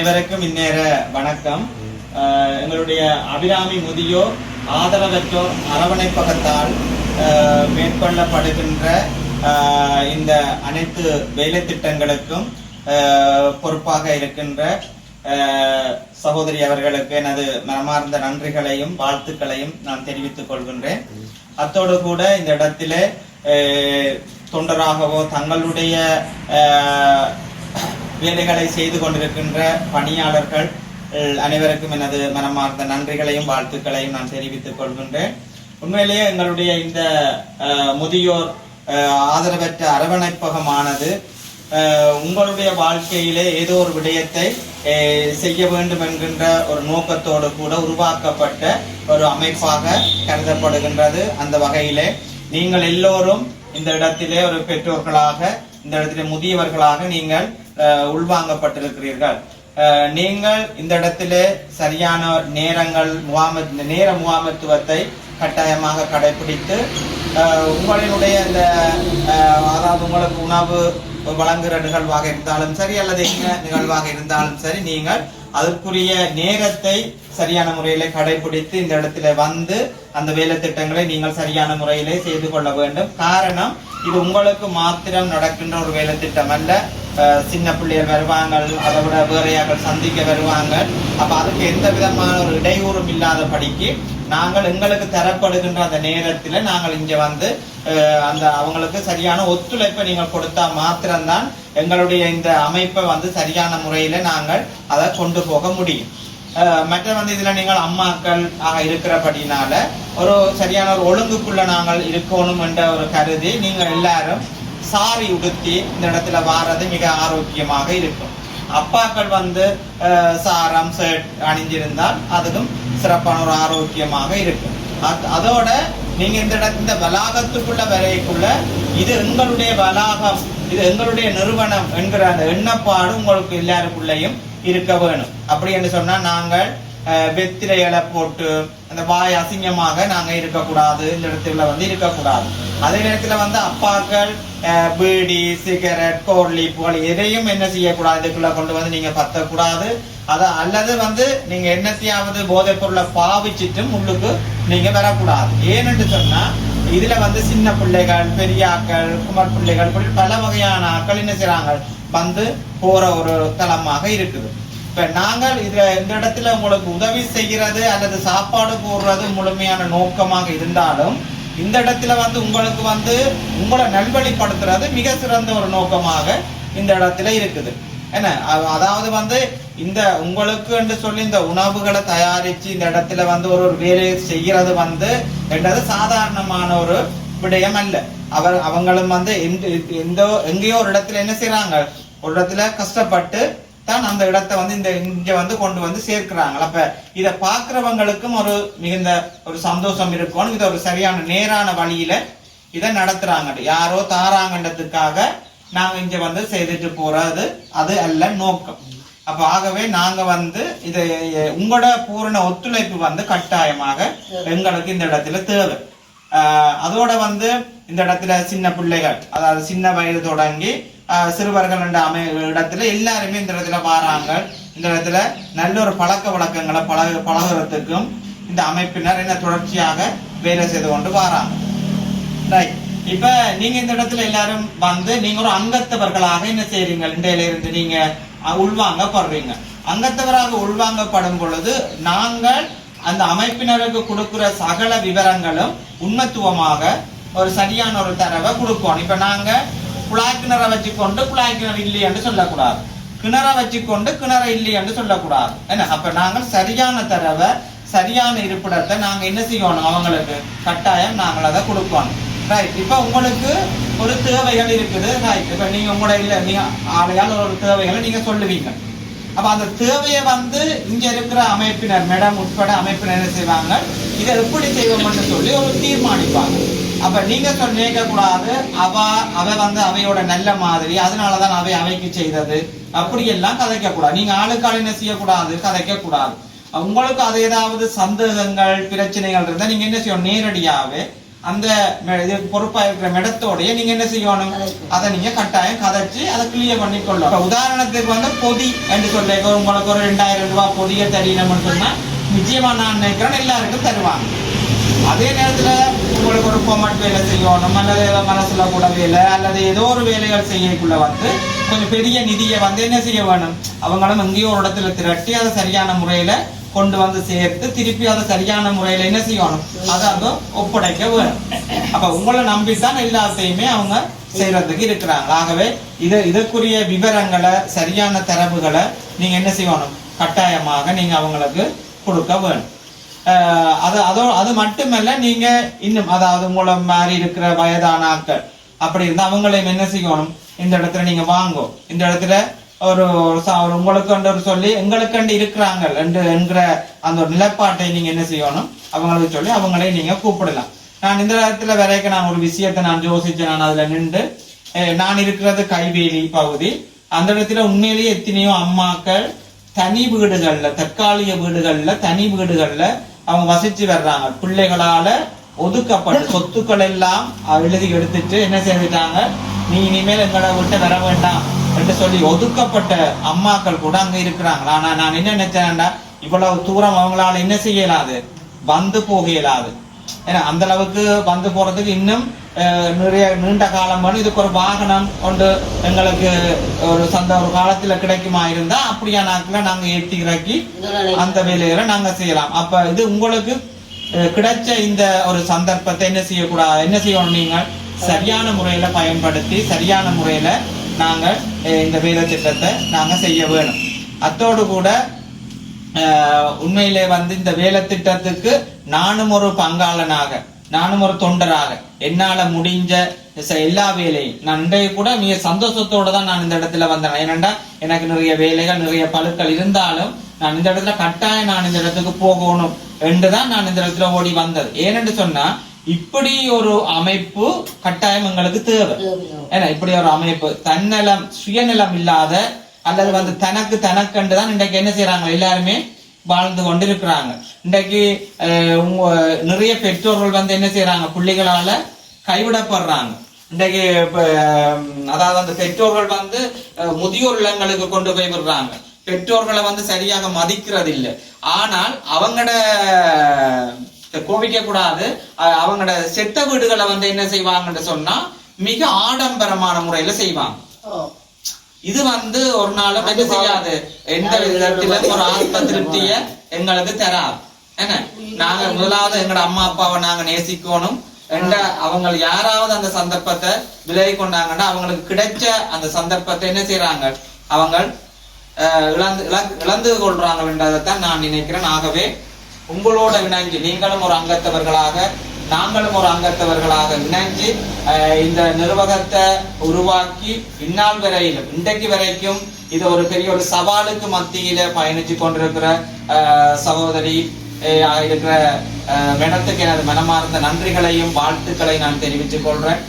அனைவருக்கும் இந்நேர வணக்கம். எங்களுடைய அபிராமி முதியோர் ஆதரவற்றோர் அரவணைப்பகத்தால் மேற்கொள்ளப்படுகின்ற இந்த அனைத்து வேலை திட்டங்களுக்கும் பொறுப்பாக இருக்கின்ற சகோதரி அவர்களுக்கு எனது மனமார்ந்த நன்றிகளையும் வாழ்த்துக்களையும் நான் தெரிவித்துக் கொள்கின்றேன். அத்தோடு கூட இந்த இடத்திலே தொண்டராகவோ தங்களுடைய வேலைகளை செய்து கொண்டிருக்கின்ற பணியாளர்கள் அனைவருக்கும் எனது மனமார்ந்த நன்றிகளையும் வாழ்த்துக்களையும் நான் தெரிவித்துக் கொள்கின்றேன். உண்மையிலேயே எங்களுடைய இந்த முதியோர் ஆதரவற்ற அரவணைப்பகமானது உங்களுடைய வாழ்க்கையிலே ஏதோ ஒரு விடயத்தை செய்ய வேண்டும் என்கின்ற ஒரு நோக்கத்தோடு கூட உருவாக்கப்பட்ட ஒரு அமைப்பாக கருதப்படுகின்றது. அந்த வகையிலே நீங்கள் எல்லோரும் இந்த இடத்திலே ஒரு பெற்றோர்களாக இந்த இடத்திலே முதியவர்களாக நீங்கள் உள்வாங்கப்பட்டிருக்கிறீர்கள். அஹ், நீங்கள் இந்த இடத்திலே சரியான நேரங்கள் முகாம நேர முகாமத்துவத்தை கட்டாயமாக கடைபிடித்து அஹ், உங்களினுடைய இந்த அஹ், அதாவது உங்களுக்கு உணவு வழங்குகிற நிகழ்வாக இருந்தாலும் சரி அல்லது என்ன நிகழ்வாக இருந்தாலும் சரி நீங்கள் அதற்குரிய நேரத்தை சரியான முறையில கடைபிடித்து இந்த இடத்துல வந்து அந்த வேலை திட்டங்களை நீங்கள் சரியான முறையிலே செய்து கொள்ள வேண்டும். காரணம் இது உங்களுக்கு மாத்திரம் நடக்கின்ற ஒரு வேலை திட்டம் அல்ல சின்ன பிள்ளைகள் வருவாங்க அதை விட வேறையாக்கள் சந்திக்க வருவாங்க அப்ப அதுக்கு எந்த விதமான ஒரு இடையூறும் இல்லாத படிக்கு நாங்கள் எங்களுக்கு தரப்படுகின்ற அந்த நேரத்துல நாங்கள் இங்க வந்து அஹ், அந்த அவங்களுக்கு சரியான ஒத்துழைப்பை நீங்கள் கொடுத்தா மாத்திரம்தான் எங்களுடைய இந்த அமைப்பை வந்து சரியான முறையில நாங்கள் அதை கொண்டு போக முடியும் அஹ், மற்ற வந்து இதுல நீங்கள் அம்மாக்கள் ஆக இருக்கிறபடினால ஒரு சரியான ஒரு ஒழுங்குக்குள்ள நாங்கள் இருக்கணும் என்ற ஒரு கருதி நீங்கள் எல்லாரும் சாரி உடுத்தி இந்த இடத்துல வாரது மிக ஆரோக்கியமாக இருக்கும். அப்பாக்கள் வந்து சாரம் ஷர்ட் அணிஞ்சிருந்தால் அதுவும் சிறப்பான ஒரு ஆரோக்கியமாக இருக்கும். அத்- அதோட நீங்க இந்த இடத்துல இந்த வளாகத்துக்குள்ள வரைக்குள்ள இது எங்களுடைய வளாகம் இது எங்களுடைய நிறுவனம் என்கிற அந்த எண்ணப்பாடு உங்களுக்கு எல்லாருக்குள்ளேயும் இருக்க வேணும். அப்படி என்று சொன்னா நாங்கள் அஹ், இலை போட்டு அந்த வாய் அசிங்கமாக நாங்கள் இருக்கக்கூடாது இந்த இடத்துல வந்து இருக்கக்கூடாது. அதே நேரத்தில் வந்து அப்பாக்கள் அஹ், பீடி சிகரெட் கோர்லி புகழ் எதையும் என்ன செய்யக்கூடாது இதுக்குள்ள கொண்டு வந்து நீங்க பத்தக்கூடாது. அதை அல்லது வந்து நீங்க என்னத்தையாவது போதைப் பொருளை பாவிச்சிட்டும் உள்ளுக்கு நீங்கள் வரக்கூடாது. ஏன்னு சொன்னா இதுல வந்து சின்ன பிள்ளைகள் பெரியாக்கள் குமர் பிள்ளைகள் பல வகையான ஆக்கள் என்ன செய்கிறாங்க வந்து போற ஒரு தளமாக இருக்குது. இப்ப நாங்கள் இதுல இந்த இடத்துல உங்களுக்கு உதவி செய்கிறது அல்லது சாப்பாடு போடுறது முழுமையான நோக்கமாக இருந்தாலும் இந்த இடத்துல வந்து உங்களுக்கு வந்து உங்களை நல்வழிப்படுத்துறது மிக சிறந்த ஒரு நோக்கமாக இந்த இடத்துல இருக்குது. என்ன? அதாவது வந்து இந்த உங்களுக்கு என்று சொல்லி இந்த உணவுகளை தயாரிச்சு இந்த இடத்துல வந்து ஒரு ஒரு வேலையை செய்கிறது வந்து என்றது சாதாரணமான ஒரு விடயம் அல்ல. அவர் அவங்களும் வந்து எந்த எந்த எங்கேயோ ஒரு இடத்துல என்ன செய்யறாங்க ஒரு இடத்துல கஷ்டப்பட்டு தான் அந்த இடத்தை வந்து இந்த இங்க வந்து கொண்டு வந்து சேர்க்கிறாங்க அப்ப இதை பார்க்கிறவங்களுக்கும் ஒரு மிகுந்த ஒரு சந்தோஷம் இருக்கும் இது ஒரு சரியான நேரான வழியில இதை நடத்துறாங்க. யாரோ தாராங்கண்டத்துக்காக நாங்க இங்க வந்து செய்துட்டு போறது அது அல்ல நோக்கம். அப்ப ஆகவே நாங்க வந்து இது உங்களோட பூரண ஒத்துழைப்பு வந்து கட்டாயமாக எங்களுக்கு இந்த இடத்துல தேவை. ஆஹ் அதோட வந்து இந்த இடத்துல சின்ன பிள்ளைகள் அதாவது சின்ன வயது தொடங்கி சிறுவர்கள் என்ற அமை இடத்துல எல்லாருமே இந்த இடத்துல வாராங்க. இந்த இடத்துல நல்ல ஒரு பழக்க வழக்கங்களை பழக பழகுறதுக்கும் இந்த அமைப்பினர் என்ன தொடர்ச்சியாக வேலை செய்து கொண்டு வாராங்க. ரைட் இப்ப நீங்க இந்த இடத்துல எல்லாரும் வந்து நீங்க ஒரு அங்கத்தவர்களாக என்ன செய்றீங்க? இண்டையில இருந்து நீங்க உள்வாங்கப்படுறீங்க. அங்கத்தவராக உள்வாங்கப்படும் பொழுது நாங்கள் அந்த அமைப்பினருக்கு கொடுக்கிற சகல விவரங்களும் உண்மத்துவமாக ஒரு சரியான ஒரு தரவை கொடுப்போம். இப்ப நாங்க குழாய் கிணற வச்சுக்கொண்டு குழாய் கிணறு இல்லை என்று சொல்லக்கூடாது. கிணற வச்சுக்கொண்டு கிணற இல்லை என்று சொல்லக்கூடாது. என்ன? அப்ப நாங்கள் சரியான தரவை சரியான இருப்பிடத்தை நாங்க என்ன செய்யணும் அவங்களுக்கு? கட்டாயம் நாங்கள் அதை கொடுப்போம் ரைட் இப்ப உங்களுக்கு ஒரு தேவைகள் இருக்குது. ரைட் இப்ப நீங்க உங்களோட இல்ல நீங்க ஆளையால் ஒரு தேவைகளை நீங்க சொல்லுவீங்க. அப்ப அந்த தேவையை வந்து இங்க இருக்கிற அமைப்பினர் மேடம் உட்பட அமைப்பினர் என்ன செய்வாங்க? இதை எப்படி செய்வோம்னு சொல்லி ஒரு தீர்மானிப்பாங்க. அப்ப நீங்க சொன்னீங்க கூடாது. அவ அவ வந்து அவையோட நல்ல மாதிரி. அதனாலதான் அவை அவைக்கு செய்தது. அப்படி எல்லாம் கதைக்க கூடாது. நீங்க ஆளுக்கால் என்ன செய்யக்கூடாது? கதைக்க கூடாது. உங்களுக்கு அது ஏதாவது சந்தேகங்கள் பிரச்சனைகள் இருந்தா நீங்க என்ன செய்யணும்? நேரடியாவே அந்த பொறுப்பா இருக்கிற மெடத்தோடய நீங்க என்ன செய்யணும்? அதை நீங்க கட்டாயம் கதைச்சு அதை கிளியர் பண்ணி கொள்ளணும். உதாரணத்துக்கு வந்து பொதி என்று சொல்ல உங்களுக்கு ஒரு ரெண்டாயிரம் ரூபாய் பொதிய தெரியணும்னு சொன்னா நிச்சயமா நான் நினைக்கிறேன் எல்லாருக்கும் தருவாங்க. அதே நேரத்தில் உங்களுக்கு ஒரு பொமட் வேலை செய்யணும். அல்லது ஏதோ மனசுல கூட வேலை அல்லது ஏதோ ஒரு வேலைகள் செய்யக்குள்ள வந்து கொஞ்சம் பெரிய நிதியை வந்து என்ன செய்ய வேணும்? அவங்களும் எங்கேயோ ஒரு இடத்துல திரட்டி அதை சரியான முறையில கொண்டு வந்து சேர்த்து திருப்பி அதை சரியான முறையில என்ன செய்யணும்? அதை அங்க ஒப்படைக்க வேணும். அப்போ உங்களை நம்பித்தான் எல்லாத்தையுமே அவங்க செய்யறதுக்கு இருக்கிறாங்க. ஆகவே இது இதற்குரிய விவரங்களை சரியான தரவுகளை நீங்கள் என்ன செய்யணும்? கட்டாயமாக நீங்கள் அவங்களுக்கு கொடுக்க வேணும். அது அதோ அது மட்டுமல்ல நீங்க இன்னும் அதாவது மூலம் மாதிரி இருக்கிற வயதான ஆட்கள் அப்படி இருந்தா அவங்களையும் என்ன செய்யணும்? இந்த இடத்துல நீங்க வாங்கும் இந்த இடத்துல ஒரு ஒரு ச- உங்களுக்கு சொல்லி எங்களுக்கண்டு இருக்கிறாங்க என்று என்கிற அந்த ஒரு நிலப்பாட்டை நீங்க என்ன செய்யணும்? அவங்களுக்கு சொல்லி அவங்களே நீங்க கூப்பிடலாம். நான் இந்த இடத்துல வரைக்கும் நான் ஒரு விஷயத்தை நான் யோசிச்சேன். நான் அதுல நின்று நான் இருக்கிறது கைவேலி பகுதி. அந்த இடத்துல உண்மையிலேயே எத்தனையோ அம்மாக்கள் தனி வீடுகள்ல தற்காலிக வீடுகள்ல தனி வீடுகள்ல அவங்க வசிச்சு வர்றாங்க. பிள்ளைகளால ஒதுக்கப்பட்ட சொத்துக்கள் எல்லாம் எழுதி எடுத்துட்டு என்ன செய்துட்டாங்க நீ இனிமேல் எங்களை விட்டு வர வேண்டாம் என்று சொல்லி ஒதுக்கப்பட்ட அம்மாக்கள் கூட அங்க இருக்கிறாங்க. ஆனா நான் என்ன நினைச்சேன்டா இவ்வளவு தூரம் அவங்களால என்ன செய்ய இயலாது வந்து போக இயலாது. ஏன்னா அந்த அளவுக்கு வந்து போறதுக்கு இன்னும் அஹ், நிறைய நீண்ட காலம் வேணும். இதுக்கு ஒரு வாகனம் கொண்டு எங்களுக்கு ஒரு சந்த ஒரு காலத்துல கிடைக்குமா இருந்தா அப்படியா நாட்கள நாங்க ஏற்றி இறக்கி அந்த வேலைகளை நாங்க செய்யலாம். அப்ப இது உங்களுக்கு கிடைச்ச இந்த ஒரு சந்தர்ப்பத்தை என்ன செய்யக்கூடாது என்ன செய்யணும் நீங்கள்? சரியான முறையில பயன்படுத்தி சரியான முறையில நாங்கள் அஹ், இந்த வேலை திட்டத்தை நாங்க செய்ய வேணும். அத்தோடு கூட ஆஹ் உண்மையிலே வந்து இந்த வேலை திட்டத்துக்கு நானும் ஒரு பங்காளனாக நானும் ஒரு தொண்டராக. என்னால முடிஞ்ச எல்லா வேலையும். நான் இன்றைய கூட மிக சந்தோஷத்தோட தான் நான் இந்த இடத்துல வந்தேன். ஏனென்றா எனக்கு நிறைய வேலைகள் நிறைய பழுக்கள் இருந்தாலும் நான் இந்த இடத்துல கட்டாயம் நான் இந்த இடத்துக்கு போகணும் என்றுதான் நான் இந்த இடத்துல ஓடி வந்தது. ஏனென்று சொன்னா இப்படி ஒரு அமைப்பு கட்டாயம் எங்களுக்கு தேவை. ஏன்னா இப்படி ஒரு அமைப்பு தன்னலம் சுயநலம் இல்லாத அல்லது வந்து தனக்கு தனக்கண்டு தான் இன்றைக்கு என்ன செய்யறாங்க எல்லாருமே வாழ்ந்து கொண்டிருக்கிறாங்க. இன்றைக்கு நிறைய பெற்றோர்கள் வந்து என்ன செய்யறாங்க பிள்ளைகளால கைவிடப்படுறாங்க. இன்றைக்கு அதாவது அந்த பெற்றோர்கள் வந்து முதியோர் இல்லங்களுக்கு கொண்டு போய் விடுறாங்க. பெற்றோர்களை வந்து சரியாக மதிக்கிறது இல்லை ஆனால் அவங்களோட கோபிக்க கூடாது அவங்களோட செத்த வீடுகளை வந்து என்ன செய்வாங்கன்னு சொன்னா மிக ஆடம்பரமான முறையில செய்வாங்க. இது வந்து ஒரு நாளும் என்ன செய்யாது. எந்த விதத்திலும் ஒரு ஆத்ம திருப்திய எங்களுக்கு தராது. என்ன? நாங்க முதலாவது எங்களோட அம்மா அப்பாவை நாங்க நேசிக்கணும். என்ற அவங்க யாராவது அந்த சந்தர்ப்பத்தை விலகி கொண்டாங்கன்னா அவங்களுக்கு கிடைச்ச அந்த சந்தர்ப்பத்தை என்ன செய்யறாங்க அவங்க அஹ், இழந்து இழந்து- இழந்து கொள்றாங்க என்றதைத்தான் நான் நினைக்கிறேன். ஆகவே உங்களோட இணைஞ்சு நீங்களும் ஒரு அங்கத்தவர்களாக நாங்களும் ஒரு அங்கத்தவர்களாக இணைஞ்சு அஹ், இந்த நிர்வாகத்தை உருவாக்கி இந்நாள் வரையிலும் இன்றைக்கு வரைக்கும் இது ஒரு பெரிய ஒரு சவாலுக்கு மத்தியில பயணிச்சு கொண்டிருக்கிற சகோதரி அஹ், இருக்கிற அஹ், எனது மனமார்ந்த நன்றிகளையும் வாழ்த்துக்களை நான் தெரிவித்துக் கொள்றேன்.